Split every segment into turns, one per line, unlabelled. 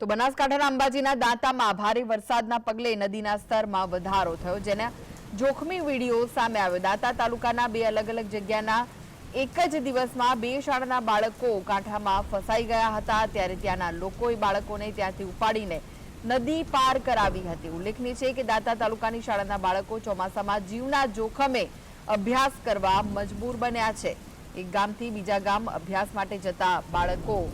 તો બનાસકાંઠાના અંબાજીના દાંતામાં ભારે વરસાદના પગલે નદીના સ્તરમાં વધારો થયો, જેના જોખમી વીડિયો સામે આવ્યો. દાંતા તાલુકાના બે અલગ અલગ જગ્યાના એક જ દિવસમાં બે શાળાના બાળકો કાંઠામાં ફસાઈ ગયા હતા. ત્યારે ત્યાંના લોકોએ બાળકોને ત્યાંથી ઉપાડીને નદી પાર કરાવી હતી. ઉલ્લેખનીય છે કે દાંતા તાલુકાની શાળાના બાળકો ચોમાસામાં જીવના જોખમે અભ્યાસ કરવા મજબૂર બન્યા છે. એક ગામથી બીજા ગામ અભ્યાસ માટે જતા બાળકો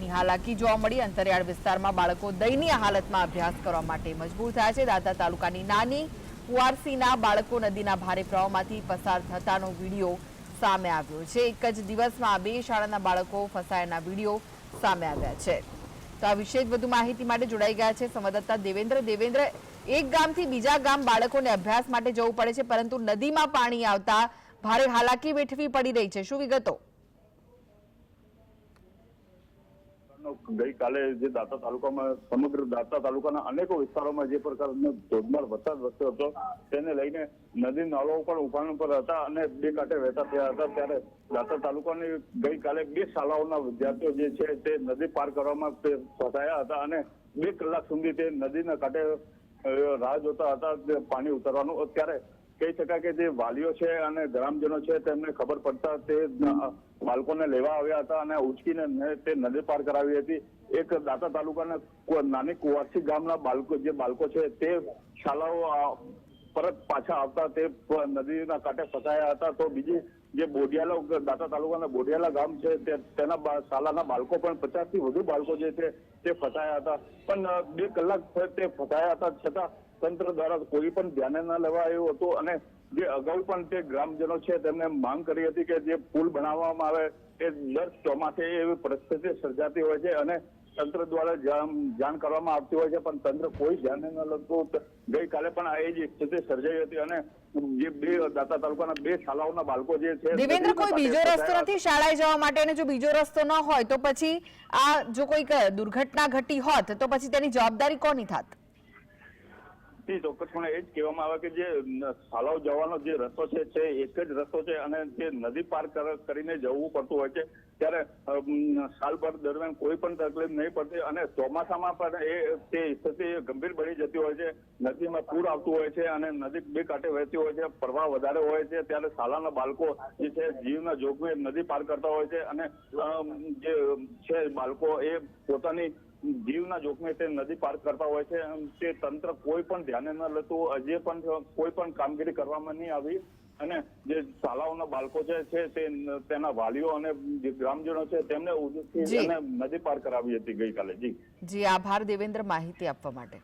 ની હાલાકી જોવા મળી. અંતરિયાળ વિસ્તારમાં બાળકો દયનીય હાલતમાં અભ્યાસ કરવા માટે મજબૂર થયા છે. દાદા તાલુકાની નાની કુવારસીના બાળકો નદીના ભારે પ્રવાહમાંથી પસાર થતાનો વીડિયો સામે આવ્યો છે. એક જ દિવસમાં બે શાળાના બાળકો ફસાયાના વીડિયો સામે આવ્યા છે. તો આ વિશે વધુ માહિતી માટે જોડાઈ ગયા છે સંવાદદાતા દેવેન્દ્ર. દેવેન્દ્ર, એક ગામથી બીજા ગામ બાળકોને અભ્યાસ માટે જવું પડે છે, પરંતુ નદીમાં પાણી આવતા ભારે હાલાકી વેઠવી પડી રહી છે. શું વિગતો?
ગઈકાલે જે દાંતા તાલુકામાં, સમગ્ર દાંતા તાલુકાના અનેકો વિસ્તારોમાં જે પ્રકારનો ધોધમાર વરસાદ વરસ્યો હતો, તેને લઈને નદી નાળો પણ ઉફાણ પર હતા અને બે કાંઠે વહેતા થયા હતા. ત્યારે દાંતા તાલુકાની ગઈકાલે બે શાળાઓના વિદ્યાર્થીઓ જે છે તે નદી પાર કરવામાં તે ફસાયા હતા અને બે કલાક સુધી તે નદીના કાંઠે રાહ જોતા હતા પાણી ઉતરવાનું. અત્યારે કહી શકાય કે જે વાલીઓ છે અને ગ્રામજનો છે, તેમને ખબર પડતા તે બાળકોને લેવા આવ્યા હતા અને ઉચકીને તે નદી પાર કરાવી હતી. એક દાંતા તાલુકાના નાની કુવાસી ગામના બાળકો, જે બાળકો છે, તે શાળાઓ પરત પાછા આવતા તે નદીના કાંઠે ફસાયા હતા. તો બીજી જે બોડિયાલા દાંતા તાલુકાના બોડિયાલા ગામ છે તેના શાલાના બાળકો પણ પચાસથી વધુ બાળકો જે છે, તે ફસાયા હતા. પણ બે કલાક તે ફસાયા હતા. છતાં તંત્ર દ્વારા કોઈ પણ ધ્યાને ન એવું હતું. અને જે અગાઉ પણ તે ગ્રામજનો છે, તેમને માંગ કરી હતી કે જે પુલ બનાવવામાં આવે એ દર ચોમાસે એવી પરિસ્થિતિ સર્જાતી હોય છે. અને તંત્ર દ્વારા જાણ કરવામાં આવતી હોય છે પણ તંત્ર કોઈ ધ્યાને ન લગતું. ગઈકાલે પણ આ એ જ સ્થિતિ સર્જાઈ હતી અને જે બે દાતા તાલુકાના બે શાળાઓના બાળકો જે છે
દેવેન્દ્ર કોઈ બીજો રસ્તો નથી શાળાએ જવા માટે અને જો બીજો રસ્તો ન હોય તો પછી આ જો કોઈ દુર્ઘટના ઘટી હોત તો પછી તેની જવાબદારી કોની થાત?
થી ચોક્કસપણે એ જ કહેવામાં આવે કે જે સાલાવ જવાનો જે રસ્તો છે, તે એક જ રસ્તો છે અને જે નદી પાર કરીને જવું પડતું હોય છે. ત્યારે સાલભર દરમિયાન કોઈ પણ તકલીફ નહીં પડતી અને ચોમાસામાં પણ એ, તે સ્થિતિ ગંભીર બની જતી હોય છે. નદીમાં પૂર આવતું હોય છે અને નદી બે કાંઠે વહેતી હોય છે પ્રવાહ વધારે હોય છે. ત્યારે શાળાના બાળકો જે છે, જીવના જોખમે નદી પાર કરતા હોય છે અને જે છે બાળકો એ પોતાની જીવના જોખમે તે નદી પાર કરતા હોય છે. તે તંત્ર કોઈ પણ ધ્યાને ન લેતું હજી પણ કોઈ પણ કામગીરી કરવામાં નહીં આવી. અને જે શાળાઓના બાળકો છે છે તે તેના વાલીઓ અને જે ગ્રામજનો છે તેમને નદી પાર કરાવી હતી ગઈકાલે. જી.
જી આભાર દેવેન્દ્ર માહિતી આપવા માટે.